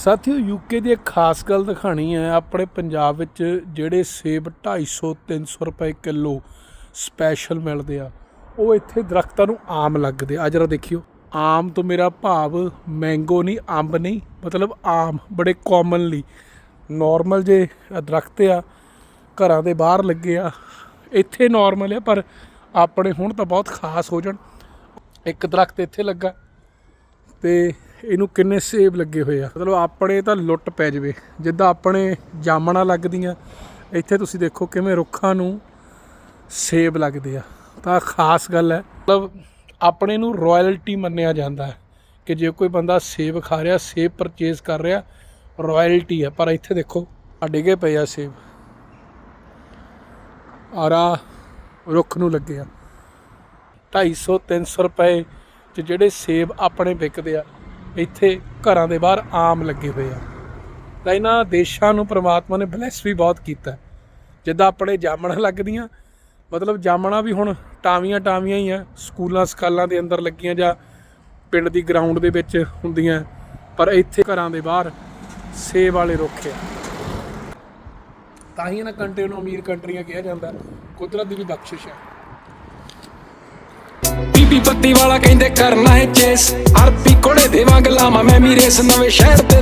ਸਾਥੀਓ ਯੂਕੇ ਦੀ ਇੱਕ ਖਾਸ ਗੱਲ ਦਿਖਾਣੀ ਹੈ। ਆਪਣੇ ਪੰਜਾਬ ਵਿੱਚ ਜਿਹੜੇ ਸੇਬ 250 300 ਰੁਪਏ ਕਿਲੋ ਸਪੈਸ਼ਲ ਮਿਲਦੇ ਆ, ਉਹ ਇੱਥੇ ਦਰਖਤਾਂ ਨੂੰ ਆਮ ਲੱਗਦੇ ਆ। ਆਹ ਜਰਾ ਦੇਖਿਓ, ਆਮ ਤੋਂ ਮੇਰਾ ਭਾਵ ਮੈਂਗੋ ਨਹੀਂ, ਅੰਬ ਨਹੀਂ, ਮਤਲਬ ਆਮ, ਬੜੇ ਕਾਮਨਲੀ ਨਾਰਮਲ ਜੇ ਦਰਖਤ ਆ, ਘਰਾਂ ਦੇ ਬਾਹਰ ਲੱਗੇ ਆ, ਇੱਥੇ ਨਾਰਮਲ ਆ, ਪਰ ਆਪਣੇ ਹੁਣ ਤਾਂ ਬਹੁਤ ਖਾਸ ਹੋ ਜਾਣ। ਇੱਕ ਦਰਖਤ ਇੱਥੇ ਲੱਗਾ ਤੇ ਇਹਨੂੰ ਕਿੰਨੇ ਸੇਬ ਲੱਗੇ ਹੋਏ ਆ? ਮਤਲਬ ਆਪਣੇ ਤਾਂ ਲੁੱਟ ਪੈ ਜਵੇ। ਜਿੱਦਾਂ ਆਪਣੇ ਜਾਮਣਾ ਲੱਗਦੀਆਂ, ਇੱਥੇ ਤੁਸੀਂ ਦੇਖੋ ਕਿਵੇਂ ਰੁੱਖਾਂ ਨੂੰ ਸੇਬ ਲੱਗਦੇ ਆ। ਤਾਂ ਖਾਸ ਗੱਲ ਹੈ, ਮਤਲਬ ਆਪਣੇ ਨੂੰ ਰਾਇਲਟੀ ਮੰਨਿਆ ਜਾਂਦਾ ਹੈ ਕਿ ਜੇ ਕੋਈ ਬੰਦਾ ਸੇਬ ਖਾ ਰਿਹਾ, ਸੇਬ ਪਰਚੇਸ ਕਰ ਰਿਹਾ ਰਾਇਲਟੀ ਹੈ ਪਰ ਇੱਥੇ ਦੇਖੋ, ਆ ਡਿੱਗੇ ਪਏ ਆ ਸੇਬ। ਆਰਾ ਰੁੱਖ ਨੂੰ ਲੱਗੇ ਆ। 250 300 ਰੁਪਏ ਚ ਜਿਹੜੇ ਸੇਬ ਆਪਣੇ ਵਿਕਦੇ ਆ ਇੱਥੇ ਘਰਾਂ ਦੇ ਬਾਹਰ ਆਮ ਲੱਗੇ ਹੋਏ ਆ। ਤਾਂ ਇਹਨਾਂ ਦੇਸ਼ਾਂ ਨੂੰ ਪ੍ਰਮਾਤਮਾ ਨੇ ਬਲੈਸ ਵੀ ਬਹੁਤ ਕੀਤਾ। ਜਿੱਦਾਂ ਆਪਣੇ ਜਾਮਣਾ ਲੱਗਦੀਆਂ, ਮਤਲਬ ਜਾਮਣਾ ਵੀ ਹੁਣ ਟਾਵੀਆਂ ਟਾਵੀਆਂ ਹੀ ਆ, ਸਕੂਲਾਂ, ਸਕਾਲਾਂ ਦੇ ਅੰਦਰ ਲੱਗੀਆਂ ਜਾਂ ਪਿੰਡ ਦੀ ਗਰਾਊਂਡ ਦੇ ਵਿੱਚ ਹੁੰਦੀਆਂ, ਪਰ ਇੱਥੇ ਘਰਾਂ ਦੇ ਬਾਹਰ ਸੇਬ ਵਾਲੇ ਰੁੱਖ ਆ। ਤਾਂ ਹੀ ਇਹਨਾਂ ਕੰਟਰੀ ਨੂੰ ਅਮੀਰ ਕੰਟਰੀਆਂ ਕਿਹਾ ਜਾਂਦਾ, ਕੁਦਰਤ ਦੀ ਵੀ ਬਖਸ਼ਿਸ਼ ਹੈ ਬੀਬੀ ਪੱਤੀ ਵਾਲਾ ਕਹਿੰਦੇ ਕਰਨਾ ਹੈ ਚੇਸ, ਅਰਪੀ ਕੋੜੇ ਦੇ ਵਾਂਗ ਲਾਵਾਂ ਮੈਂ ਵੀ ਰੇਸ ਨਵੇਂ ਸ਼ਹਿਰ ਤੇ